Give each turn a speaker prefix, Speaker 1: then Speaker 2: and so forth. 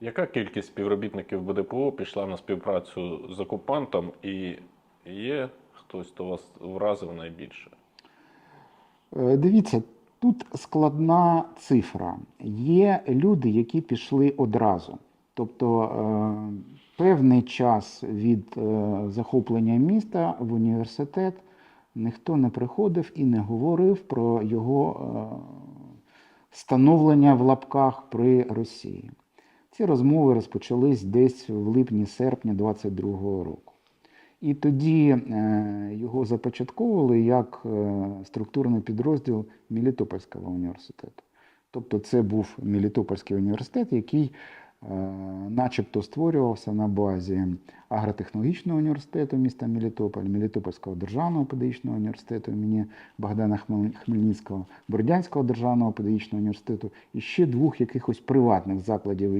Speaker 1: Яка кількість співробітників БДПО пішла на співпрацю з окупантом і є хтось, хто вас вразив найбільше?
Speaker 2: Е, Дивіться, тут складна цифра. Є люди, які пішли одразу. Тобто е, певний час від е, захоплення міста в університет ніхто не приходив і не говорив про його е, становлення в лапках при Росії. Ці розмови розпочались десь в липні-серпні 22-го року. І тоді е, його започатковували як е, структурний підрозділ Мелітопольського університету. Тобто це був Мелітопольський університет, який е, начебто створювався на базі агротехнологічного університету міста Мелітополь, Мелітопольського державного педагогічного університету імені Богдана Хмельницького, Бородянського державного педагогічного університету і ще двох якихось приватних закладів